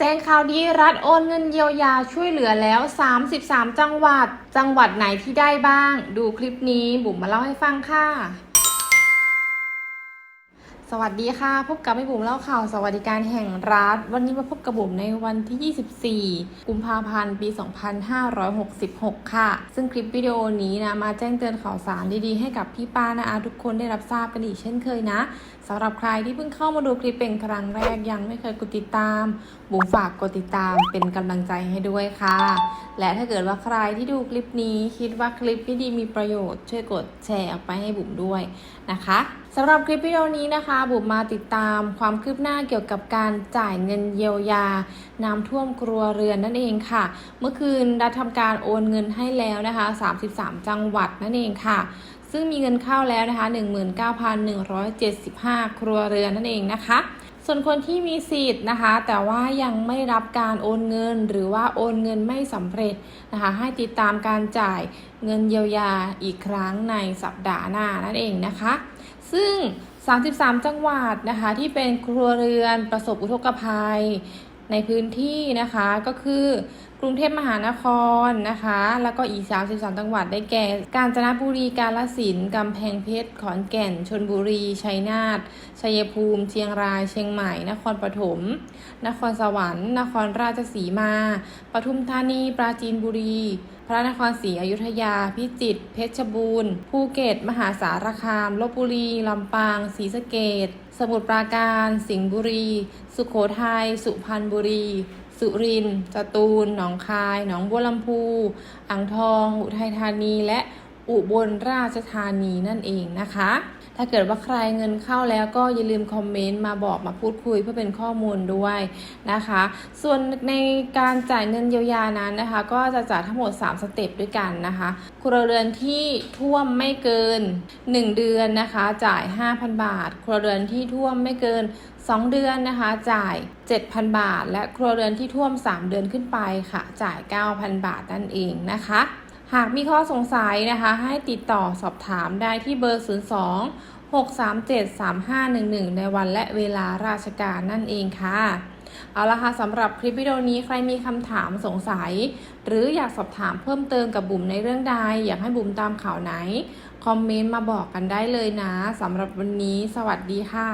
แจ้งข่าวดีรัฐโอนเงินเยียวยาช่วยเหลือแล้ว 33 จังหวัด จังหวัดไหนที่ได้บ้าง ดูคลิปนี้บุ๋มมาเล่าให้ฟังค่ะ สวัสดีค่ะ พบกับแม่บุ๋มเล่าข่าว สวัสดิการแห่งรัฐ วันนี้มาพบกับบุ๋มในวันที่ 24 กุมภาพันธ์ ปี 2566 ค่ะ ซึ่งคลิปวิดีโอนี้นะ มาแจ้งเตือนข่าวสารดีๆ ให้กับพี่ป้านะอาทุกคนได้รับทราบกันอีกเช่นเคยนะสำหรับใครที่เพิ่งเข้ามาดูคลิปเป็นครั้งแรกยังไม่เคยกดติดตาม บุ๋มฝากกดติดตามเป็นกำลังใจให้ด้วยค่ะ และถ้าเกิดว่าใครที่ดูคลิปนี้คิดว่าคลิปนี้ดีมีประโยชน์ช่วยกดแชร์ออกไปให้บุ๋มด้วยนะคะสำหรับคลิปวิดีโอนี้นะคะ บุ๋มมาติดตามความคืบหน้าเกี่ยวกับการจ่ายเงินเยียวยา น้ำท่วมครัวเรือนนั่นเองค่ะ เมื่อคืนได้ทำการโอนเงินให้แล้วนะคะ 33 จังหวัดนั่นเองค่ะ ซึ่งมีเงินเข้าแล้วนะคะ 19,175 ครัวเรือนนั่นเองนะคะ ส่วนคนที่มีสิทธิ์นะคะ แต่ว่ายังไม่รับการโอนเงิน หรือว่าโอนเงินไม่สำเร็จนะคะ ให้ติดตามการจ่ายเงินเยียวยาอีกครั้งในสัปดาห์หน้านั่นเองนะคะ ซึ่ง 33 จังหวัดนะคะที่เป็นครัวเรือนประสบอุทกภัยในพื้นที่นะคะก็คือกรุงเทพมหานครนะคะ แล้วก็อีก 33 จังหวัดได้แก่ กาญจนบุรี กาฬสินธุ์ กำแพงเพชร ขอนแก่น ชนบุรี ชัยนาท ชัยภูมิ เชียงราย เชียงใหม่ นครปฐม นครสวรรค์ นครราชสีมา ปทุมธานี ปราจีนบุรี พระนครศรีอยุธยา พิจิตร เพชรบูรณ์ ภูเก็ต มหาสารคาม ลบบุรี ลำปาง ศรีสะเกษสมุทรปราการ สิงห์บุรี สุขโขทัย สุพรรณบุรี สุรินทร์ สตูล หนองคาย หนองบัวลำพู อ่างทอง อุทัยธานี และ อุบลราชธานีนั่นเองนะคะ ถ้าเกิดว่าใครเงินเข้าแล้วก็อย่าลืมคอมเมนต์มาบอกมาพูดคุยเพื่อเป็นข้อมูลด้วยนะคะ ส่วนในการจ่ายเงินเยียวยานั้นนะคะ ก็จะจ่ายทั้งหมด 3 สเต็ปด้วยกันนะคะครัวเรือนที่ท่วมไม่เกิน 1 เดือนนะคะ จ่าย 5,000 บาท ครัวเรือนที่ท่วมไม่เกิน 2 เดือนนะคะ จ่าย 7,000 บาท และครัวเรือนที่ท่วม 3 เดือนขึ้นไปค่ะ จ่าย 9,000 บาทนั่นเองนะคะ หากมีข้อสงสัยนะคะ ให้ติดต่อสอบถามได้ที่เบอร์ 02 637 3511 ในวันและเวลาราชการนั่นเองค่ะ เอาละค่ะสำหรับคลิปวิดีโอนี้ใครมีคำถามสงสัย หรืออยากสอบถามเพิ่มเติมกับบุ๋มในเรื่องใด อยากให้บุ๋มตามข่าวไหน คอมเมนต์มาบอกกันได้เลยนะสำหรับวันนี้ สวัสดีค่ะ